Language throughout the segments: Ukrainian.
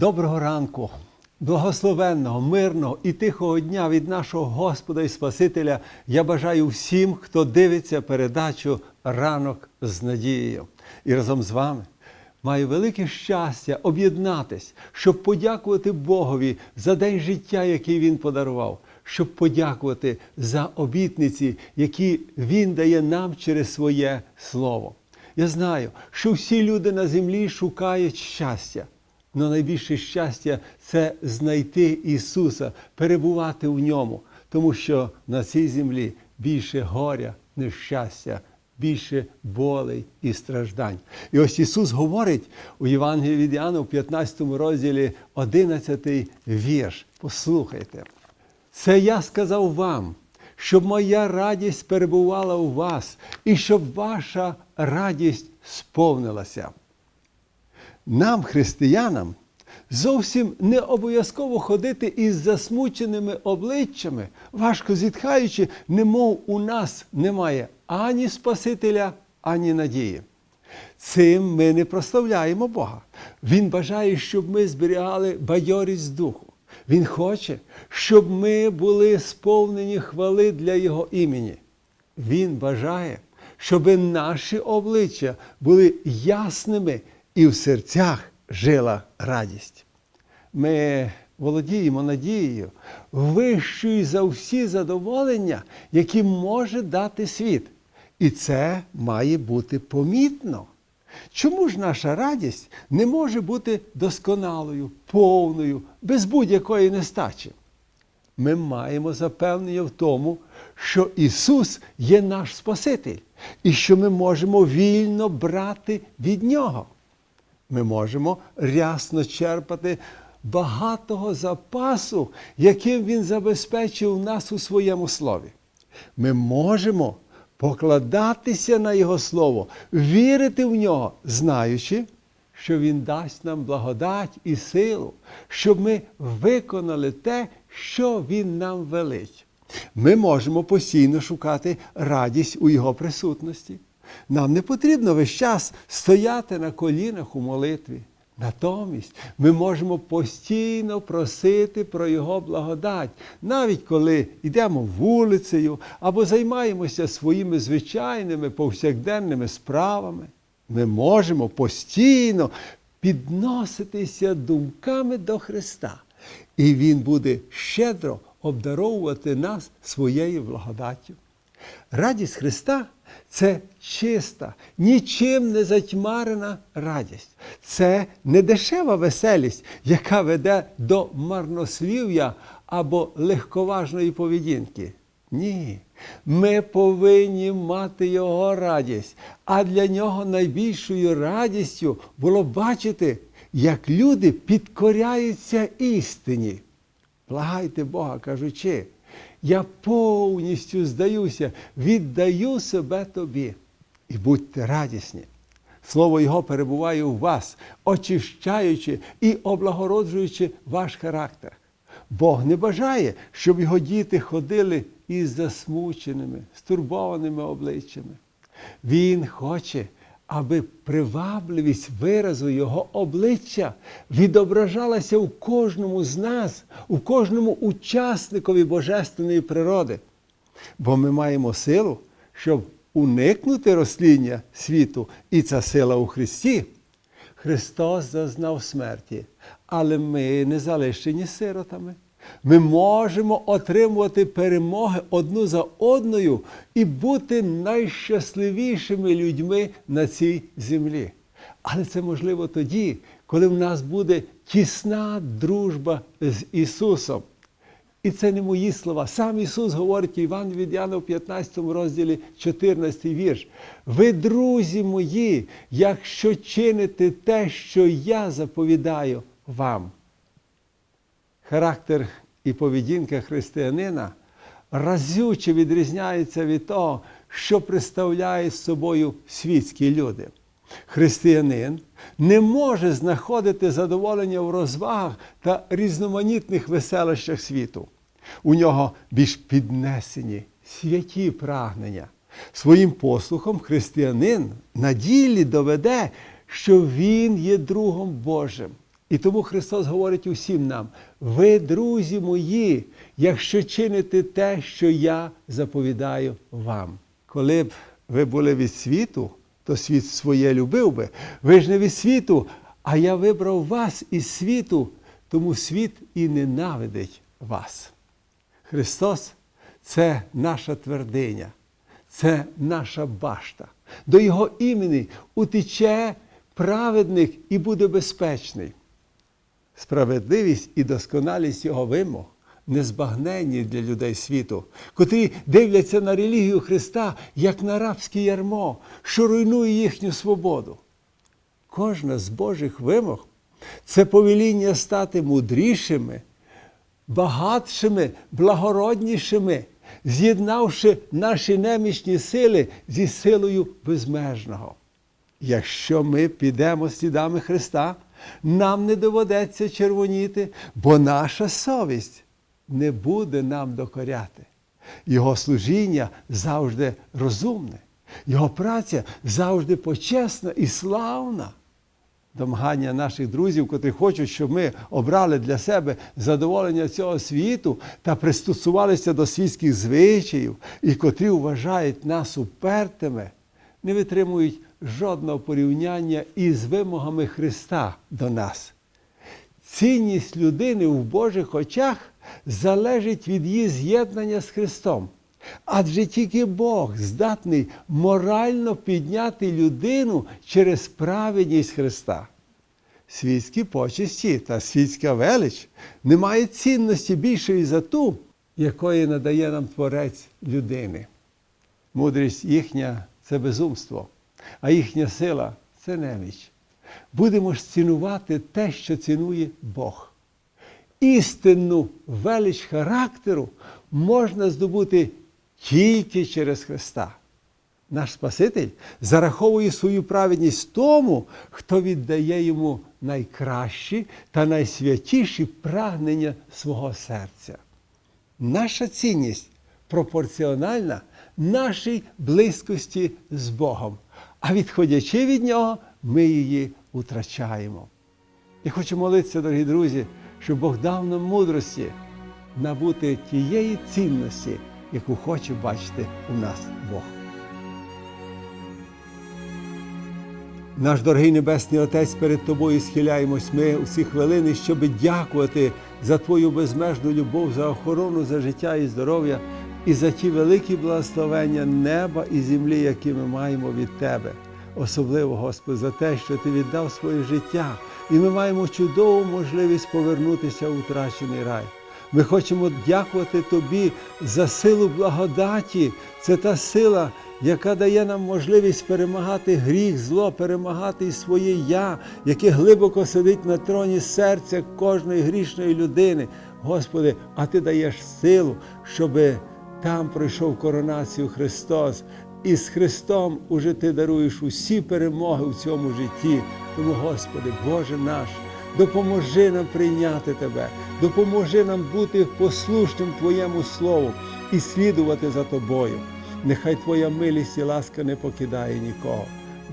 Доброго ранку, благословенного, мирного і тихого дня від нашого Господа і Спасителя я бажаю всім, хто дивиться передачу Ранок з надією. І разом з вами маю велике щастя об'єднатись, щоб подякувати Богові за день життя, який Він подарував, щоб подякувати за обітниці, які Він дає нам через своє Слово. Я знаю, що всі люди на землі шукають щастя. Но найбільше щастя це знайти Ісуса, перебувати в ньому, тому що на цій землі більше горя, нещастя, більше болей і страждань. І ось Ісус говорить у Євангелії від Іоанна в 15 розділі 11 вірш. Послухайте. Це я сказав вам, щоб моя радість перебувала у вас, і щоб ваша радість сповнилася. Нам, християнам, зовсім не обов'язково ходити із засмученими обличчями, важко зітхаючи, немов у нас немає ані Спасителя, ані надії. Цим ми не прославляємо Бога. Він бажає, щоб ми зберігали бадьорість духу. Він хоче, щоб ми були сповнені хвали для Його імені. Він бажає, щоб наші обличчя були ясними і в серцях жила радість. Ми володіємо надією, вищою за всі задоволення, які може дати світ. І це має бути помітно. Чому ж наша радість не може бути досконалою, повною, без будь-якої нестачі? Ми маємо запевнення в тому, що Ісус є наш Спаситель, і що ми можемо вільно брати від Нього. Ми можемо рясно черпати багатого запасу, яким Він забезпечив нас у своєму слові. Ми можемо покладатися на Його Слово, вірити в нього, знаючи, що Він дасть нам благодать і силу, щоб ми виконали те, що Він нам велить. Ми можемо постійно шукати радість у Його присутності. Нам не потрібно весь час стояти на колінах у молитві. Натомість ми можемо постійно просити про Його благодать, навіть коли йдемо вулицею або займаємося своїми звичайними повсякденними справами. Ми можемо постійно підноситися думками до Христа, і Він буде щедро обдаровувати нас своєю благодаттю. Радість Христа це чиста, нічим не затьмарена радість. Це не дешева веселість, яка веде до марнослів'я або легковажної поведінки. Ні. Ми повинні мати Його радість. А для нього найбільшою радістю було бачити, як люди підкоряються істині. Благайте Бога, кажучи, я повністю здаюся, віддаю себе тобі. І будьте радісні. Слово Його перебуває у вас, очищаючи і облагороджуючи ваш характер. Бог не бажає, щоб його діти ходили із засмученими, стурбованими обличчями. Він хоче, аби привабливість виразу Його обличчя відображалася у кожному з нас, у кожному учасникові божественної природи. Бо ми маємо силу, щоб уникнути розсління світу, і ця сила у Христі. Христос зазнав смерті, але ми не залишені сиротами. Ми можемо отримувати перемоги одну за одною і бути найщасливішими людьми на цій землі. Але це можливо тоді, коли в нас буде тісна дружба з Ісусом. І це не мої слова. Сам Ісус говорить Іван від Яна в 15 розділі 14 вірш. Ви, друзі мої, якщо чините те, що я заповідаю вам. Характер і поведінка християнина разюче відрізняється від того, що представляють собою світські люди. Християнин не може знаходити задоволення в розвагах та різноманітних веселищах світу. У нього більш піднесені святі прагнення. Своїм послухом християнин на ділі доведе, що він є другом Божим. І тому Христос говорить усім нам: ви, друзі мої, якщо чините те, що я заповідаю вам. Коли б ви були від світу, то світ своє любив би. Ви ж не від світу, а я вибрав вас із світу, тому світ і ненавидить вас. Христос це наша твердиня, це наша башта. До Його імені утече праведник і буде безпечний. Справедливість і досконалість Його вимог незбагненні для людей світу, котрі дивляться на релігію Христа як на рабське ярмо, що руйнує їхню свободу. Кожна з Божих вимог це повеління стати мудрішими, багатшими, благороднішими, з'єднавши наші немічні сили зі силою безмежного. Якщо ми підемо слідами Христа, нам не доведеться червоніти, бо наша совість не буде нам докоряти. Його служіння завжди розумне, його праця завжди почесна і славна. Домагання наших друзів, котрі хочуть, щоб ми обрали для себе задоволення цього світу та пристосувалися до світських звичаїв, і котрі вважають нас упертими, не витримують жодного порівняння із вимогами Христа до нас. Цінність людини в Божих очах залежить від її з'єднання з Христом. Адже тільки Бог здатний морально підняти людину через праведність Христа. Світські почесті та світська велич не мають цінності більшої за ту, якої надає нам Творець людини. Мудрість їхня це безумство, а їхня сила це неміч. Будемо ж цінувати те, що цінує Бог. Істинну велич характеру можна здобути тільки через Христа. Наш Спаситель зараховує свою праведність тому, хто віддає йому найкращі та найсвятіші прагнення свого серця. Наша цінність пропорціональна нашій близькості з Богом, а відходячи від Нього, ми її втрачаємо. Я хочу молитися, дорогі друзі, щоб Бог дав нам мудрості набути тієї цінності, яку хоче бачити у нас Бог. Наш дорогий Небесний Отець, перед Тобою схиляємось ми у ці хвилини, щоб дякувати за Твою безмежну любов, за охорону, за життя і здоров'я і за ті великі благословення неба і землі, які ми маємо від Тебе. Особливо, Господи, за те, що Ти віддав своє життя, і ми маємо чудову можливість повернутися в утрачений рай. Ми хочемо дякувати Тобі за силу благодаті. Це та сила, яка дає нам можливість перемагати гріх, зло, перемагати і своє я, яке глибоко сидить на троні серця кожної грішної людини. Господи, а Ти даєш силу, щоби там пройшов коронацію Христос. І з Христом уже ти даруєш усі перемоги в цьому житті. Тому, Господи, Боже наш, допоможи нам прийняти Тебе, допоможи нам бути послушним Твоєму Слову і слідувати за Тобою. Нехай Твоя милість і ласка не покидає нікого.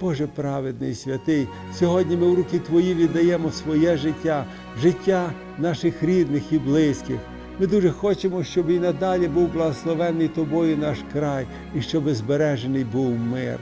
Боже праведний святий, сьогодні ми в руки Твої віддаємо своє життя, життя наших рідних і близьких. Ми дуже хочемо, щоб і надалі був благословений Тобою наш край, і щоб збережений був мир.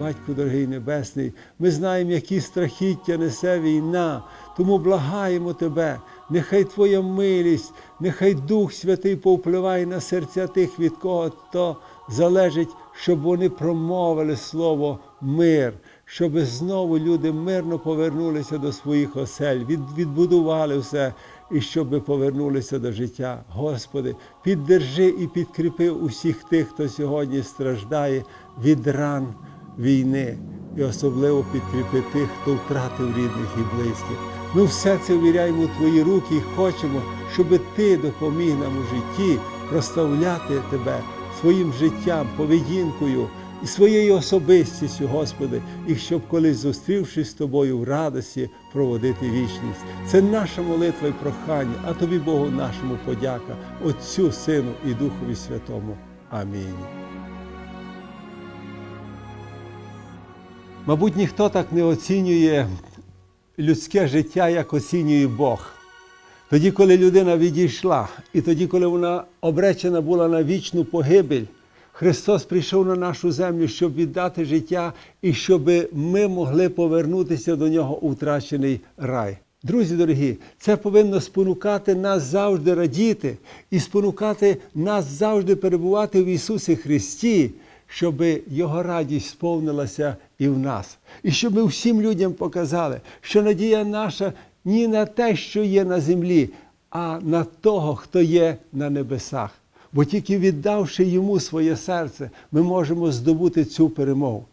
Батько дорогий Небесний, ми знаємо, які страхіття несе війна, тому благаємо Тебе, нехай Твоя милість, нехай Дух Святий повпливає на серця тих, від кого то залежить, щоб вони промовили слово мир, щоб знову люди мирно повернулися до своїх осель, відбудували все і щоб повернулися до життя. Господи, піддержи і підкріпи усіх тих, хто сьогодні страждає від ран війни, і особливо підкріпи тих, хто втратив рідних і близьких. Ми все це ввіряємо у Твої руки і хочемо, щоб Ти допоміг нам у житті проставляти Тебе своїм життям, поведінкою і своєю особистістю, Господи, і щоб колись зустрівшись з тобою в радості, проводити вічність. Це наша молитва і прохання, а тобі, Богу, нашому подяка, Отцю, Сину і Духові Святому. Амінь. Мабуть, ніхто так не оцінює людське життя як оцінює Бог. Тоді, коли людина відійшла, і тоді, коли вона обречена була на вічну погибель, Христос прийшов на нашу землю, щоб віддати життя і щоб ми могли повернутися до нього у втрачений рай. Друзі дорогі, це повинно спонукати нас завжди радіти і спонукати нас завжди перебувати в Ісусі Христі, щоб Його радість сповнилася і в нас. І щоб ми всім людям показали, що надія наша ні на те, що є на землі, а на того, хто є на небесах. Бо тільки віддавши йому своє серце, ми можемо здобути цю перемогу.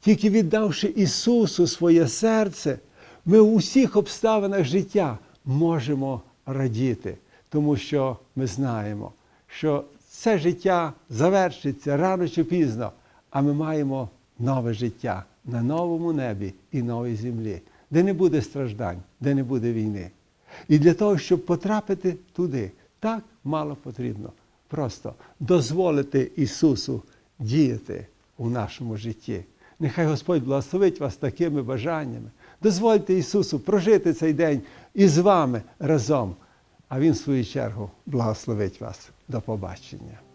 Тільки віддавши Ісусу своє серце, ми у всіх обставинах життя можемо радіти, тому що ми знаємо, що це життя завершиться рано чи пізно, а ми маємо нове життя на новому небі і новій землі, де не буде страждань, де не буде війни. І для того, щоб потрапити туди, так мало потрібно просто дозволити Ісусу діяти у нашому житті. Нехай Господь благословить вас такими бажаннями. Дозвольте Ісусу прожити цей день із вами разом, а Він, в свою чергу, благословить вас. До побачення.